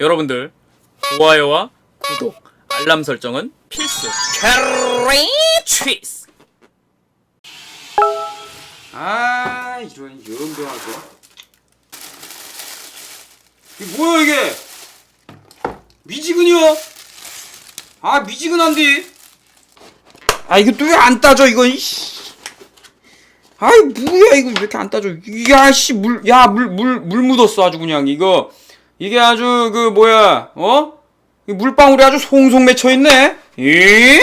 여러분들 좋아요와 구독, 알람 설정은 필수. 캐리 취스. 아 이런 이런 병아서 이게 뭐야 이게? 미지근이요? 아 미지근한데? 아 이거 또 왜 안 따져 이거 아이 뭐야 이거 왜 이렇게 안 따져? 야씨 물야물물물 묻었어 아주 그냥 이거 이게 아주 그 뭐야 어? 이 물방울이 아주 송송 맺혀 있네. 이?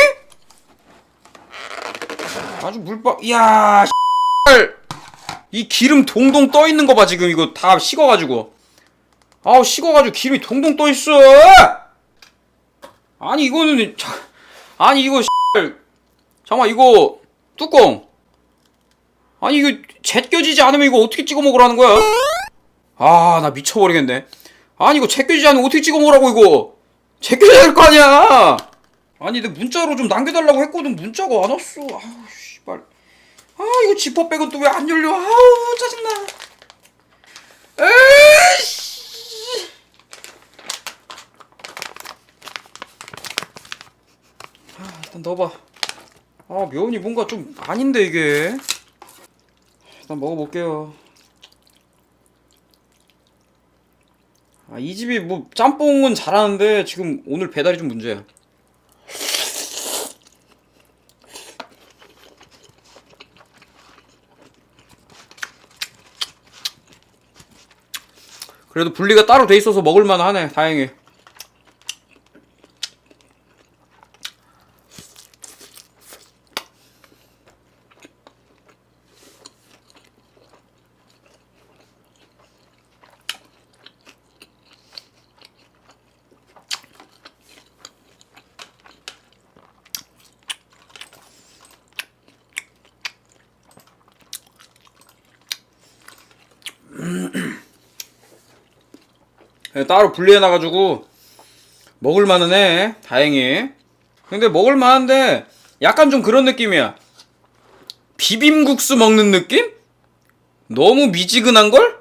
아주 물방 야이 기름 동동 떠 있는 거 봐 지금 이거 다 식어 가지고. 아우 식어 가지고 기름이 동동 떠 있어. 아니 이거는 자, 아니 이거 잠깐 이거 뚜껑. 아니 이거 제껴지지 않으면 이거 어떻게 찍어 먹으라는 거야? 아 나 미쳐버리겠네 아니 이거 제껴지지 않으면 어떻게 찍어 먹으라고 이거? 제껴져야 될 거 아니야! 아니 내 문자로 좀 남겨달라고 했거든. 문자가 안 왔어. 아우 씨발. 아 이거 지퍼백은 또 왜 안 열려? 아우 짜증나. 에이씨! 아 일단 넣어봐. 아 면이 뭔가 좀 아닌데 이게. 일단 먹어볼게요 아 이 집이 뭐 짬뽕은 잘하는데 지금 오늘 배달이 좀 문제야. 그래도 분리가 따로 돼 있어서 먹을만 하네 다행히 따로 분리해놔가지고 먹을만은 해 다행히 근데 먹을만한데 약간 좀 그런 느낌이야 비빔국수 먹는 느낌? 너무 미지근한걸?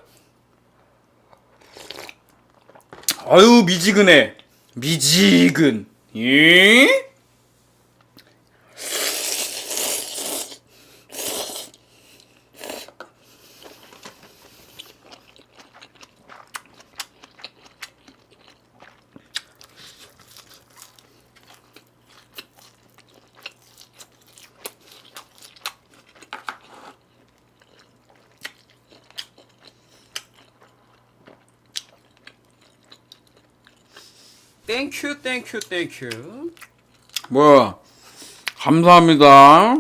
아유 미지근해 미지근 예? 땡큐 땡큐 땡큐 뭐야? 감사합니다.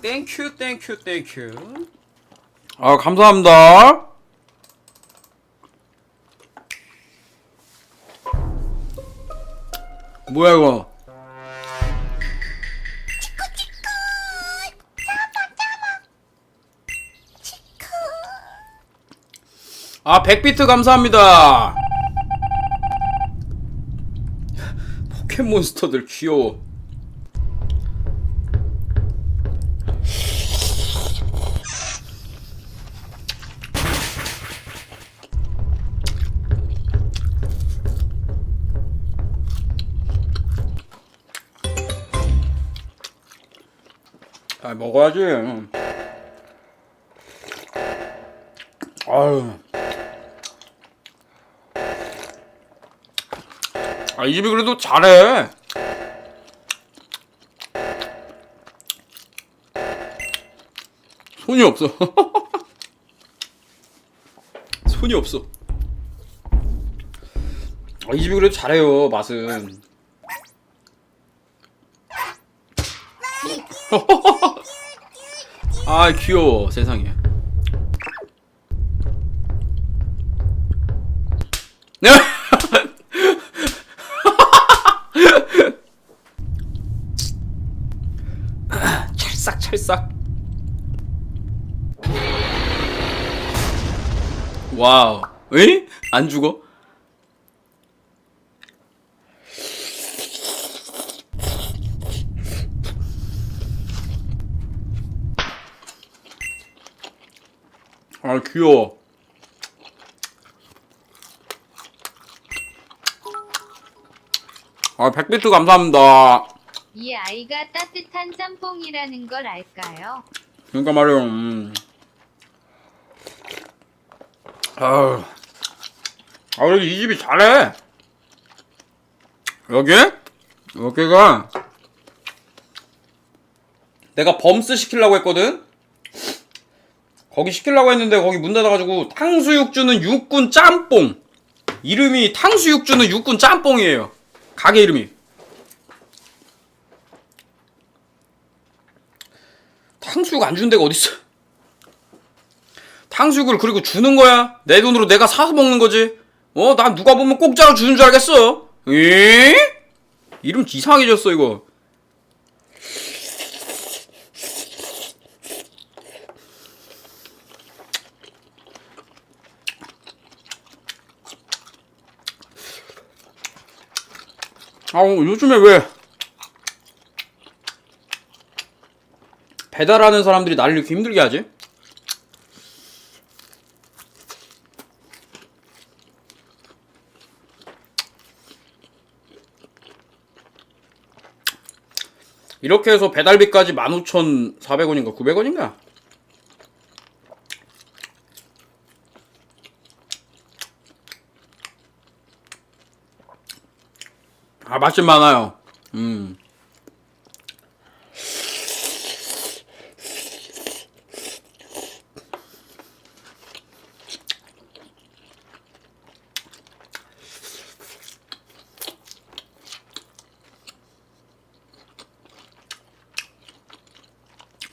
땡큐 땡큐 땡큐 아 감사합니다. 뭐야 이거 아, 100비트 감사합니다. 포켓몬스터들 귀여워. 아, 먹어야지. 아유. 아, 이 집이 그래도 잘해. 손이 없어. 손이 없어. 아, 이 집이 그래도 잘해요, 맛은. 아, 귀여워, 세상에. 와우. 에? 안 죽어? 아 귀여워. 아, 백비트 감사합니다. 이 아이가 따뜻한 짬뽕이라는 걸 알까요? 그러니까 말이요. 음. 아, 아이 집이 잘해. 여기 여기가 내가 범스 시키려고 했거든. 거기 시키려고 했는데 거기 문 닫아가지고 탕수육 주는 육군 짬뽕. 이름이 탕수육 주는 육군 짬뽕이에요. 가게 이름이. 탕수육 안 주는 데가 어딨어? 탕수육을 그리고 주는 거야. 내 돈으로 내가 사서 먹는 거지. 어, 난 누가 보면 공짜로 주는 줄 알겠어. 에? 이름 이상해졌어 이거. 아, 요즘에 왜 배달하는 사람들이 나를 이렇게 힘들게 하지? 이렇게 해서 배달비까지 15,400원인가 900원인가? 아 맛집 많아요. 음.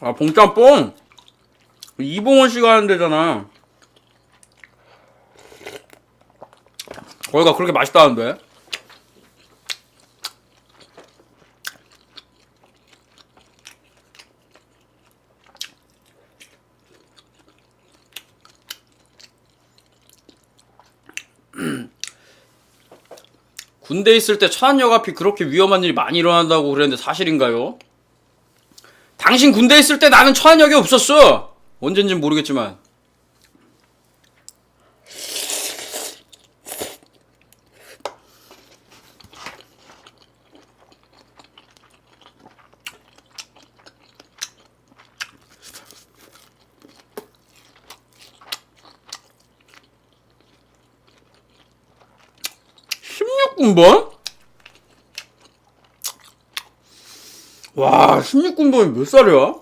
아 봉짬뽕 이봉원 씨가 하는 데잖아. 거기가 그렇게 맛있다는데? 군대 있을 때 천안역 앞이 그렇게 위험한 일이 많이 일어난다고 그랬는데 사실인가요? 당신 군대 있을 때 나는 천안역에 없었어. 언젠진 모르겠지만. 십육 군번? 와, 16군번이 몇 살이야?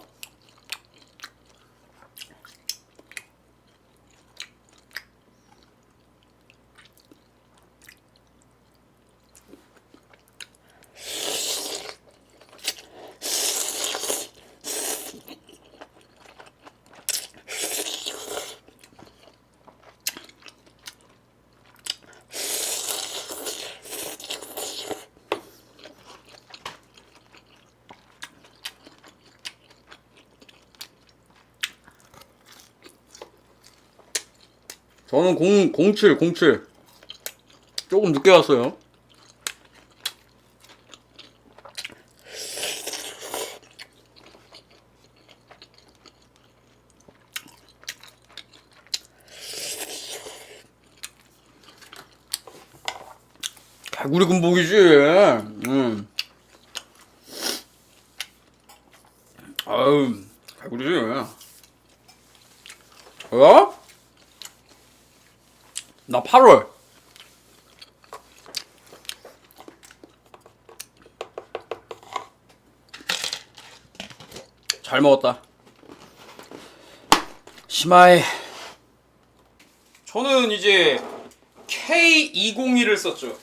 저는 0, 07, 07. 조금 늦게 왔어요. 개구리 군복이지. 음. 아유, 개구리지. 어? 나 8월. 잘 먹었다. 심하이. 저는 이제 K201을 썼죠.